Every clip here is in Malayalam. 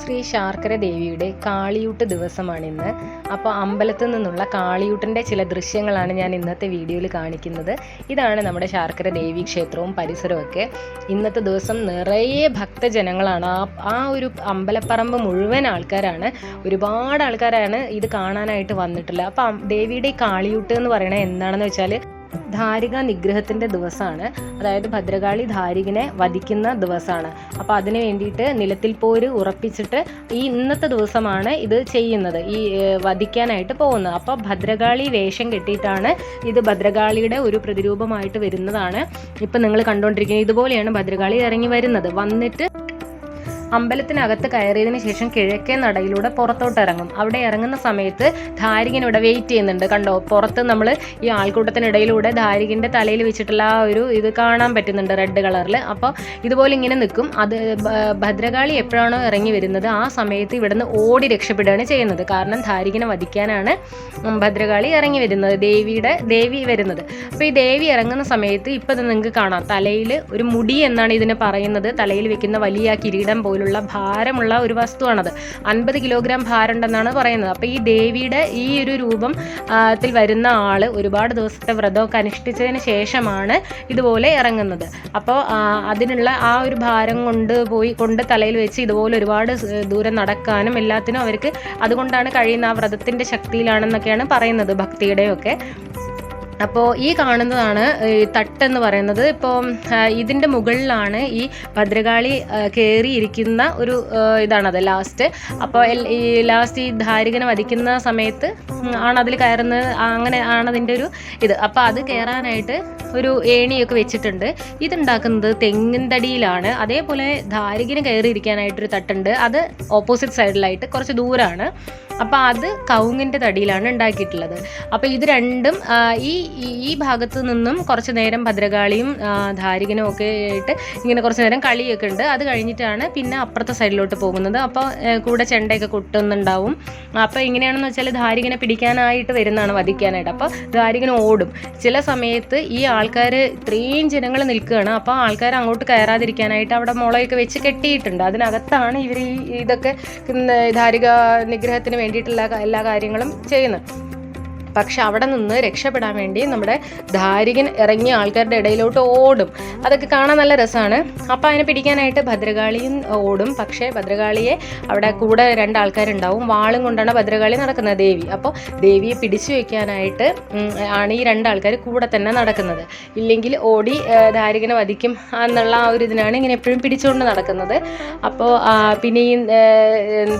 ശ്രീ ശാർക്കര ദേവിയുടെ കാളിയൂട്ട് ദിവസമാണിന്ന് അപ്പോൾ അമ്പലത്തിൽ നിന്നുള്ള കാളിയൂട്ടിന്റെ ചില ദൃശ്യങ്ങളാണ് ഞാൻ ഇന്നത്തെ വീഡിയോയിൽ കാണിക്കുന്നത്. ഇതാണ് നമ്മുടെ ശാർക്കര ദേവി ക്ഷേത്രവും പരിസരമൊക്കെ ഇന്നത്തെ ദിവസം നിറയെ ഭക്തജനങ്ങളാണ്. ആ ആ ഒരു അമ്പലപ്പറമ്പ് മുഴുവൻ ആൾക്കാരാണ്. ഒരുപാട് ആൾക്കാരാണ് ഇത് കാണാനായിട്ട് വന്നിട്ടുള്ളത്. അപ്പോൾ ദേവിയുടെ കാളിയൂട്ട് എന്ന് പറയുന്നത് എന്താണെന്ന് വെച്ചാൽ ധാരിക നിഗ്രഹത്തിന്റെ ദിവസമാണ്. അതായത് ഭദ്രകാളി ധാരികനെ വധിക്കുന്ന ദിവസമാണ്. അപ്പോൾ അതിന് വേണ്ടിയിട്ട് നിലത്തിൽ പോര് ഉറപ്പിച്ചിട്ട് ഈ ഇന്നത്തെ ദിവസമാണ് ഇത് ചെയ്യുന്നത്. ഈ വധിക്കാനായിട്ട് പോകുന്നത്. അപ്പോൾ ഭദ്രകാളി വേഷം കെട്ടിയിട്ടാണ് ഇത് ഭദ്രകാളിയുടെ ഒരു പ്രതിരൂപമായിട്ട് വരുന്നതാണ്. ഇപ്പം നിങ്ങൾ കണ്ടുകൊണ്ടിരിക്കുന്നത് ഇതുപോലെയാണ് ഭദ്രകാളി ഇറങ്ങി വരുന്നത്. വന്നിട്ട് അമ്പലത്തിനകത്ത് കയറിയതിന് ശേഷം കിഴക്കേ നടയിലൂടെ പുറത്തോട്ട് ഇറങ്ങും അവിടെ ഇറങ്ങുന്ന സമയത്ത് ധാരികൻ ഇവിടെ വെയിറ്റ് ചെയ്യുന്നുണ്ട്. കണ്ടോ? പുറത്ത് നമ്മൾ ഈ ആൾക്കൂട്ടത്തിനിടയിലൂടെ ധാരികന്റെ തലയിൽ വെച്ചിട്ടുള്ള ആ ഒരു ഇത് കാണാൻ പറ്റുന്നുണ്ട് റെഡ് കളറിൽ അപ്പോൾ ഇതുപോലെ ഇങ്ങനെ നിൽക്കും. അത് ഭദ്രകാളി എപ്പോഴാണോ ഇറങ്ങി വരുന്നത് ആ സമയത്ത് ഇവിടുന്ന് ഓടി രക്ഷപ്പെടുകയാണ് ചെയ്യുന്നത്. കാരണം ധാരികനെ വധിക്കാനാണ് ഭദ്രകാളി ഇറങ്ങി വരുന്നത് ദേവിയുടെ ദേവി വരുന്നത്. അപ്പോൾ ഈ ദേവി ഇറങ്ങുന്ന സമയത്ത് ഇപ്പം നിങ്ങൾക്ക് കാണാം. തലയിൽ ഒരു മുടി എന്നാണ് ഇതിന് പറയുന്നത്. തലയിൽ വെക്കുന്ന വലിയ കിരീടം പോലുള്ള ഭാരമുള്ള ഒരു വസ്തുവാണത്. അൻപത് കിലോഗ്രാം ഭാരം ഉണ്ടെന്നാണ് പറയുന്നത്. അപ്പോൾ ഈ ദേവിയുടെ ഈ ഒരു രൂപം ത്തിൽ വരുന്ന ആൾ ഒരുപാട് ദിവസത്തെ വ്രതമൊക്കെ അനുഷ്ഠിച്ചതിന് ശേഷമാണ് ഇതുപോലെ ഇറങ്ങുന്നത്. അപ്പോൾ അതിനുള്ള ആ ഒരു ഭാരം കൊണ്ട് പോയി കൊണ്ട് തലയിൽ വെച്ച് ഇതുപോലെ ഒരുപാട് ദൂരം നടക്കാനും എല്ലാത്തിനും അവർക്ക് അതുകൊണ്ടാണ് കഴിയുന്ന ആ വ്രതത്തിന്റെ ശക്തിയിലാണെന്നൊക്കെയാണ് പറയുന്നത് ഭക്തിയുടെയൊക്കെ. അപ്പോൾ ഈ കാണുന്നതാണ് ഈ തട്ടെന്ന് പറയുന്നത്. ഇപ്പോൾ ഇതിന്റെ മുകളിലാണ് ഈ ഭദ്രകാളി കയറിയിരിക്കുന്ന ഒരു ഇതാണത് ലാസ്റ്റ് അപ്പോൾ ഈ ലാസ്റ്റ് ഈ ധാരികനെ വധിക്കുന്ന സമയത്ത് ആണ് അതിൽ കയറുന്നത്. അങ്ങനെ ആണ് ഒരു ഇത്. അപ്പോൾ അത് കയറാനായിട്ട് ഒരു ഏണിയൊക്കെ വെച്ചിട്ടുണ്ട്. ഇതുണ്ടാക്കുന്നത് തെങ്ങിൻ തടിയിലാണ് അതേപോലെ ധാരികന് കയറിയിരിക്കാനായിട്ടൊരു തട്ടുണ്ട്. അത് ഓപ്പോസിറ്റ് സൈഡിലായിട്ട് കുറച്ച് ദൂരമാണ് അപ്പോൾ അത് കവുങ്ങിന്റെ തടിയിലാണ് ഉണ്ടാക്കിയിട്ടുള്ളത്. അപ്പോൾ ഇത് രണ്ടും ഈ ഈ- ഭാഗത്ത് നിന്നും കുറച്ച് നേരം ഭദ്രകാളിയും ധാരികനും ഒക്കെ ആയിട്ട് ഇങ്ങനെ കുറച്ച് നേരം കളിയൊക്കെ ഉണ്ട്. അത് കഴിഞ്ഞിട്ടാണ് പിന്നെ അപ്പുറത്തെ സൈഡിലോട്ട് പോകുന്നത്. അപ്പോൾ കൂടെ ചെണ്ടയൊക്കെ കൊട്ടുന്നുണ്ടാവും. അപ്പോൾ എങ്ങനെയാണെന്ന് വെച്ചാൽ ധാരികനെ പിടിക്കാനായിട്ട് വരുന്നതാണ് വധിക്കാനായിട്ട്. അപ്പോൾ ധാരികൻ ഓടും. ചില സമയത്ത് ഈ ആൾക്കാർ ഇത്രയും ജനങ്ങൾ നിൽക്കുകയാണ്. അപ്പോൾ ആൾക്കാർ അങ്ങോട്ട് കയറാതിരിക്കാനായിട്ട് അവിടെ മുളയൊക്കെ വെച്ച് കെട്ടിയിട്ടുണ്ട്. അതിനകത്താണ് ഇവർ ഈ ഇതൊക്കെ ധാരിക നിഗ്രഹത്തിന് വേണ്ടിയിട്ടുള്ള എല്ലാ കാര്യങ്ങളും ചെയ്യുന്നത് പക്ഷെ അവിടെ നിന്ന് രക്ഷപ്പെടാൻ വേണ്ടി നമ്മുടെ ധാരികൻ ഇറങ്ങിയ ആൾക്കാരുടെ ഇടയിലോട്ട് ഓടും. അതൊക്കെ കാണാൻ നല്ല രസമാണ്. അപ്പോൾ അതിനെ പിടിക്കാനായിട്ട് ഭദ്രകാളിയും ഓടും. പക്ഷേ ഭദ്രകാളിയെ അവിടെ കൂടെ രണ്ടാൾക്കാരുണ്ടാവും. വാളും കൊണ്ടാണ് ഭദ്രകാളി നടക്കുന്നത് ദേവി. അപ്പോൾ ദേവിയെ പിടിച്ചു വയ്ക്കാനായിട്ട് ആണ് ഈ രണ്ടാൾക്കാർ കൂടെ തന്നെ നടക്കുന്നത്. ഇല്ലെങ്കിൽ ഓടി ധാരികനെ വധിക്കും എന്നുള്ള ആ ഒരു ഇതിനാണ് ഇങ്ങനെ എപ്പോഴും പിടിച്ചുകൊണ്ട് നടക്കുന്നത്. അപ്പോൾ പിന്നെ ഈ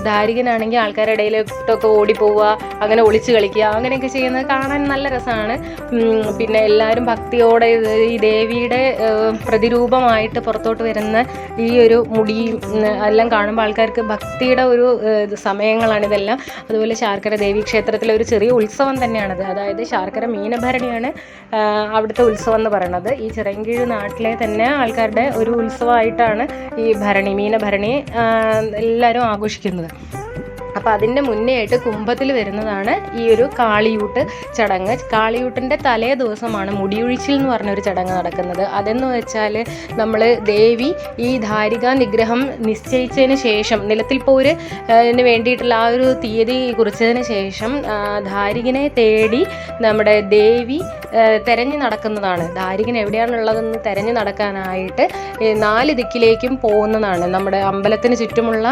ധാരികനാണെങ്കിൽ ആൾക്കാരുടെ ഇടയിലോട്ടൊക്കെ ഓടിപ്പോവുക അങ്ങനെ ഒളിച്ച് കളിക്കുക അങ്ങനെയൊക്കെ ചെയ്യുന്നത് കാണാൻ നല്ല രസമാണ്. പിന്നെ എല്ലാവരും ഭക്തിയോടെ ഈ ദേവിയുടെ പ്രതിരൂപമായിട്ട് പുറത്തോട്ട് വരുന്ന ഈ ഒരു മുടിയും എല്ലാം കാണുമ്പോൾ ആൾക്കാർക്ക് ഭക്തിയുടെ ഒരു സമയങ്ങളാണ് ഇതെല്ലാം. അതുപോലെ ശാർക്കര ദേവി ക്ഷേത്രത്തിലെ ഒരു ചെറിയ ഉത്സവം തന്നെയാണത്. അതായത് ശാർക്കര മീനഭരണിയാണ് അവിടുത്തെ ഉത്സവം എന്ന് പറയുന്നത്. ഈ ചിറങ്കീഴ് നാട്ടിലെ തന്നെ ആൾക്കാരുടെ ഒരു ഉത്സവമായിട്ടാണ് ഈ ഭരണി മീനഭരണി എല്ലാവരും ആഘോഷിക്കുന്നത്. അപ്പോൾ അതിന്റെ മുന്നേ ആയിട്ട് കുംഭത്തിൽ വരുന്നതാണ് ഈ ഒരു കാളിയൂട്ട് ചടങ്ങ്. കാളിയൂട്ടിന്റെ തലേ ദിവസമാണ് മുടിയൊഴിച്ചിൽ എന്ന് പറഞ്ഞൊരു ചടങ്ങ് നടക്കുന്നത്. അതെന്ന് വെച്ചാൽ നമ്മൾ ദേവി ഈ ധാരിക നിഗ്രഹം നിശ്ചയിച്ചതിന് ശേഷം നിലത്തിൽ പോര് ന് വേണ്ടിയിട്ടുള്ള ആ ഒരു തീയതി കുറിച്ചതിന് ശേഷം ധാരികനെ തേടി നമ്മുടെ ദേവി തെരഞ്ഞു നടക്കുന്നതാണ്. ധാരികൻ എവിടെയാണുള്ളതെന്ന് തെരഞ്ഞു നടക്കാനായിട്ട് നാല് ദിക്കിലേക്കും പോകുന്നതാണ്. നമ്മുടെ അമ്പലത്തിന് ചുറ്റുമുള്ള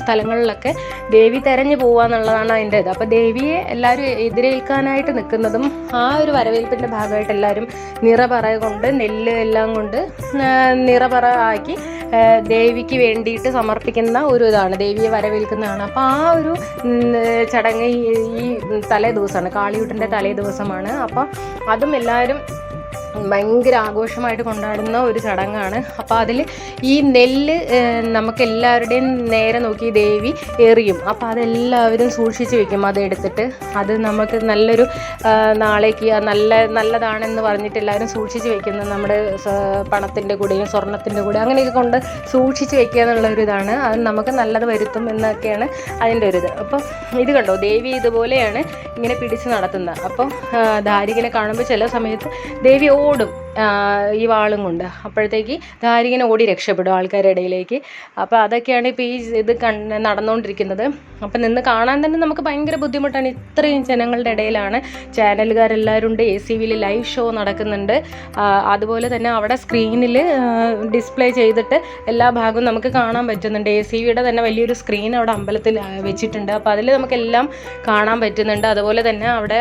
സ്ഥലങ്ങളിലൊക്കെ ദേവി തെരഞ്ഞു പോവുക എന്നുള്ളതാണ് അതിന്റെ ഇത്. അപ്പോൾ ദേവിയെ എല്ലാവരും എതിരേൽക്കാനായിട്ട് നിൽക്കുന്നതും ആ ഒരു വരവേൽപ്പിന്റെ ഭാഗമായിട്ട് എല്ലാവരും നിറപറ കൊണ്ട് നെല്ല് എല്ലാം കൊണ്ട് നിറപറ ആക്കി ദേവിക്ക് വേണ്ടിയിട്ട് സമർപ്പിക്കുന്ന ഒരു ഇതാണ്. ദേവിയെ വരവേൽക്കുന്നതാണ്. അപ്പോൾ ആ ഒരു ചടങ്ങ് ഈ ഈ തലേ ദിവസമാണ്. കാളിയൂട്ടിന്റെ തലേ ദിവസമാണ്. അപ്പോൾ അതും എല്ലാവരും ഭയങ്കര ആഘോഷമായിട്ട് കൊണ്ടാടുന്ന ഒരു ചടങ്ങാണ്. അപ്പോൾ അതിൽ ഈ നെല്ല് നമുക്ക് എല്ലാവരുടെയും നേരെ നോക്കി ദേവി എറിയും. അപ്പോൾ അതെല്ലാവരും സൂക്ഷിച്ച് വെക്കും അതെടുത്തിട്ട്. അത് നമുക്ക് നല്ലൊരു നാളേക്ക് നല്ല നല്ലതാണെന്ന് പറഞ്ഞിട്ട് എല്ലാവരും സൂക്ഷിച്ച് വെക്കുന്നത് നമ്മുടെ പണത്തിന്റെ കൂടെയും സ്വർണത്തിന്റെ കൂടെ അങ്ങനെയൊക്കെ കൊണ്ട് സൂക്ഷിച്ച് വെക്കുക എന്നുള്ള ഒരു ഇതാണ്. അത് നമുക്ക് നല്ലത് വരുത്തും എന്നൊക്കെയാണ് അതിന്റെ ഒരു ഇത്. അപ്പം ഇത് കണ്ടോ? ദേവി ഇതുപോലെയാണ് ഇങ്ങനെ പിടിച്ച് നടത്തുന്നത്. അപ്പം ധാരികനെ കാണുമ്പോൾ ചില സമയത്ത് ദേവി ഓടും ആ, ഈ വാളും കൊണ്ട്. അപ്പോഴത്തേക്ക് ധാരികനെ ഓടി രക്ഷപ്പെടും ആൾക്കാരുടെ ഇടയിലേക്ക്. അപ്പോൾ അതൊക്കെയാണ് ഇപ്പോൾ ഈ ഇത് കണ്ട് നടന്നുകൊണ്ടിരിക്കുന്നത് അപ്പോൾ നിന്ന് കാണാൻ തന്നെ നമുക്ക് ഭയങ്കര ബുദ്ധിമുട്ടാണ്. ഇത്രയും ജനങ്ങളുടെ ഇടയിലാണ് ചാനലുകാരെല്ലാവരും ഉണ്ട്. എ സി വിയിൽ ലൈവ് ഷോ നടക്കുന്നുണ്ട്. അതുപോലെ തന്നെ അവിടെ സ്ക്രീനിൽ ഡിസ്പ്ലേ ചെയ്തിട്ട് എല്ലാ ഭാഗവും നമുക്ക് കാണാൻ പറ്റുന്നുണ്ട്. എ സി വിയുടെ തന്നെ വലിയൊരു സ്ക്രീൻ അവിടെ അമ്പലത്തിൽ വെച്ചിട്ടുണ്ട്. അപ്പോൾ അതിൽ നമുക്കെല്ലാം കാണാൻ പറ്റുന്നുണ്ട്. അതുപോലെ തന്നെ അവിടെ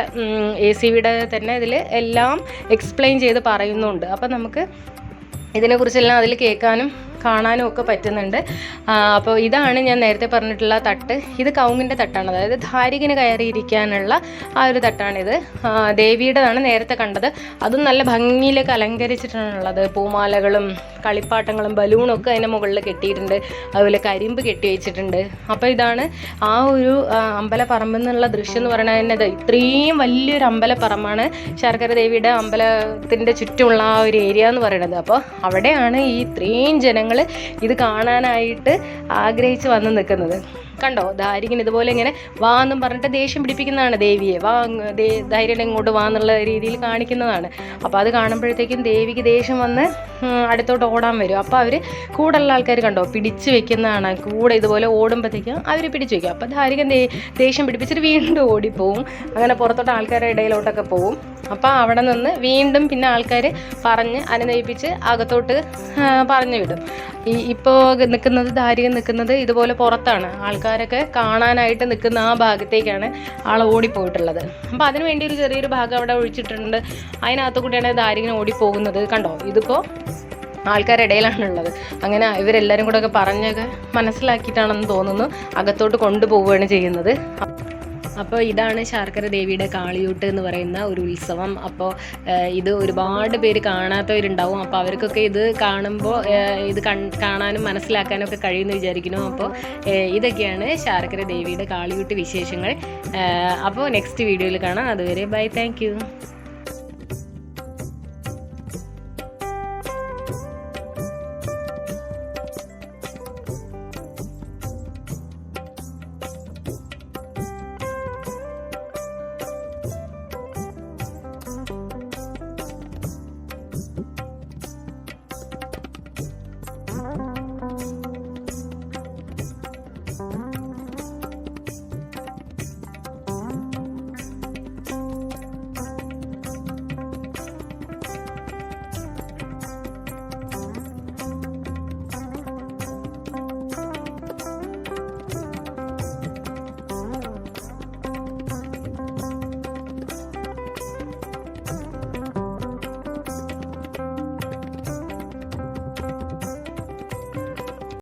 എ സി വിയുടെ തന്നെ ഇതിൽ എല്ലാം എക്സ്പ്ലെയിൻ ചെയ്ത് പറയുന്നുണ്ട് അപ്പം നമുക്ക് ഇതിനെക്കുറിച്ചെല്ലാം അതിൽ കേൾക്കാനും കാണാനും ഒക്കെ പറ്റുന്നുണ്ട് അപ്പോൾ ഇതാണ് ഞാൻ നേരത്തെ പറഞ്ഞിട്ടുള്ള തട്ട്. ഇത് കൗങ്ങിന്റെ തട്ടാണ്. അതായത് ധാരികന് കയറിയിരിക്കാനുള്ള ആ ഒരു തട്ടാണിത്. ദേവിയുടേതാണ് നേരത്തെ കണ്ടത്. അതും നല്ല ഭംഗിയിലേക്ക് അലങ്കരിച്ചിട്ടാണുള്ളത് പൂമാലകളും കളിപ്പാട്ടങ്ങളും ബലൂണും ഒക്കെ അതിന്റെ മുകളിൽ കെട്ടിയിട്ടുണ്ട്. അതുപോലെ കരിമ്പ് കെട്ടി വെച്ചിട്ടുണ്ട്. അപ്പോൾ ഇതാണ് ആ ഒരു അമ്പലപ്പറമ്പിൽ നിന്നുള്ള ദൃശ്യം എന്ന് പറയുന്നത് തന്നെ ഇത്രയും വലിയൊരു അമ്പലപ്പറമ്പാണ് ശർക്കര ദേവിയുടെ അമ്പലത്തിന്റെ ചുറ്റുമുള്ള ആ ഒരു ഏരിയ എന്ന് പറയുന്നത്. അപ്പോൾ അവിടെയാണ് ഈ ഇത്രയും ജനങ്ങൾ ഇത് കാണാനായിട്ട് ആഗ്രഹിച്ച് വന്ന് നിൽക്കുന്നത്. കണ്ടോ? ധാരികൻ ഇതുപോലെ ഇങ്ങനെ വാ എന്നും പറഞ്ഞിട്ട് ദേഷ്യം പിടിപ്പിക്കുന്നതാണ് ദേവിയെ. വാ ധൈര്യം ഇങ്ങോട്ട് വാ എന്നുള്ള രീതിയിൽ കാണിക്കുന്നതാണ്. അപ്പോൾ അത് കാണുമ്പോഴത്തേക്കും ദേവിക്ക് ദേഷ്യം വന്ന് അടുത്തോട്ട് ഓടാൻ വരും. അപ്പോൾ അവർ കൂടെയുള്ള ആൾക്കാർ കണ്ടോ? പിടിച്ച് വെക്കുന്നതാണ്. കൂടെ ഇതുപോലെ ഓടുമ്പോഴത്തേക്കും അവർ പിടിച്ച് വെക്കും. അപ്പോൾ ധാരികൻ ദേഷ്യം പിടിപ്പിച്ചിട്ട് വീണ്ടും ഓടിപ്പോവും. അങ്ങനെ പുറത്തോട്ട് ആൾക്കാരുടെ ഇടയിലോട്ടൊക്കെ പോവും. അപ്പോൾ അവിടെ നിന്ന് വീണ്ടും പിന്നെ ആൾക്കാർ പറഞ്ഞ് അനുനയിപ്പിച്ച് അകത്തോട്ട് പറഞ്ഞു വിടും. ഈ ഇപ്പോൾ നിൽക്കുന്നത് ധാരികൻ നിൽക്കുന്നത് ഇതുപോലെ പുറത്താണ്. ആൾക്കാരൊക്കെ കാണാനായിട്ട് നിൽക്കുന്ന ആ ഭാഗത്തേക്കാണ് ആൾ ഓടിപ്പോയിട്ടുള്ളത്. അപ്പോൾ അതിന് വേണ്ടി ഒരു ചെറിയൊരു ഭാഗം അവിടെ ഒഴിച്ചിട്ടുണ്ട്. അതിനകത്ത് കൂടിയാണ് ധാരികൻ ഓടിപ്പോകുന്നത്. കണ്ടോ? ഇതിപ്പോൾ ആൾക്കാരുടെ ഇടയിലാണുള്ളത്. അങ്ങനെ ഇവരെല്ലാവരും കൂടെ ഒക്കെ പറഞ്ഞൊക്കെ മനസ്സിലാക്കിയിട്ടാണെന്ന് തോന്നുന്നു. അകത്തോട്ട് കൊണ്ടുപോവുകയാണ് ചെയ്യുന്നത്. അപ്പോൾ ഇതാണ് ശാർക്കര ദേവിയുടെ കാളിയൂട്ട് എന്ന് പറയുന്ന ഒരു ഉത്സവം. അപ്പോൾ ഇത് ഒരുപാട് പേര് കാണാത്തവരുണ്ടാവും. അപ്പോൾ അവർക്കൊക്കെ ഇത് കാണുമ്പോൾ ഇത് കാണാനും മനസ്സിലാക്കാനും ഒക്കെ കഴിയുമെന്ന് വിചാരിക്കുന്നു. അപ്പോൾ ഇതൊക്കെയാണ് ശാർക്കര ദേവിയുടെ കാളിയൂട്ട് വിശേഷങ്ങൾ. അപ്പോൾ നെക്സ്റ്റ് വീഡിയോയിൽ കാണാം. അതുവരെ ബൈ. താങ്ക്